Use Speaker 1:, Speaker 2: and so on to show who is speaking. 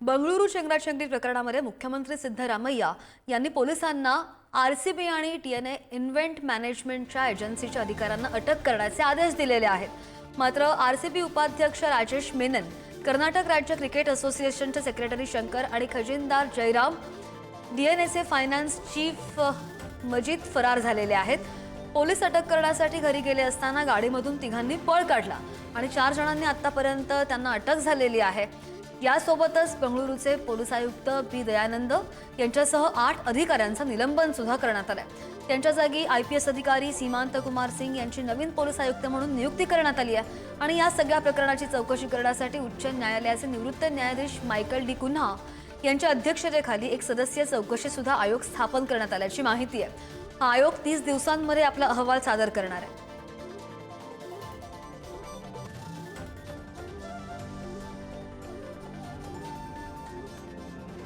Speaker 1: बंगळुरू चेंगराचेंगरी प्रकरणामध्ये मुख्यमंत्री सिद्धरामय्या यांनी पोलिसांना आर सी बी आणि डी एन ए इन्व्हेंट मॅनेजमेंटच्या एजन्सीच्या अधिकाऱ्यांना अटक करण्याचे आदेश दिलेले आहेत. मात्र आर सी बी उपाध्यक्ष राजेश मेनन कर्नाटक राज्य क्रिकेट असोसिएशनचे सेक्रेटरी शंकर आणि खजिनदार जयराम डीएनएचे फायनान्स चीफ मजीद फरार झालेले आहेत. पोलीस अटक करण्यासाठी घरी गेले असताना गाडीमधून तिघांनी पळ काढला आणि चार जणांनी आतापर्यंत त्यांना अटक झालेली आहे. यासोबतच बंगळुरूचे पोलीस आयुक्त बी दयानंद यांच्यासह आठ अधिकाऱ्यांचं निलंबन सुद्धा करण्यात आलं त्यांच्या जागी आय पी एस अधिकारी सीमांत कुमार सिंग यांची नवीन पोलीस आयुक्त म्हणून नियुक्ती करण्यात आली आहे. आणि या सगळ्या प्रकरणाची चौकशी करण्यासाठी उच्च न्यायालयाचे निवृत्त न्यायाधीश मायकल डी कुन्हा यांच्या अध्यक्षतेखाली एक सदस्यीय चौकशी सुद्धा आयोग स्थापन करण्यात आल्याची माहिती आहे. हा आयोग तीस दिवसांमध्ये आपला अहवाल सादर करणार आहे.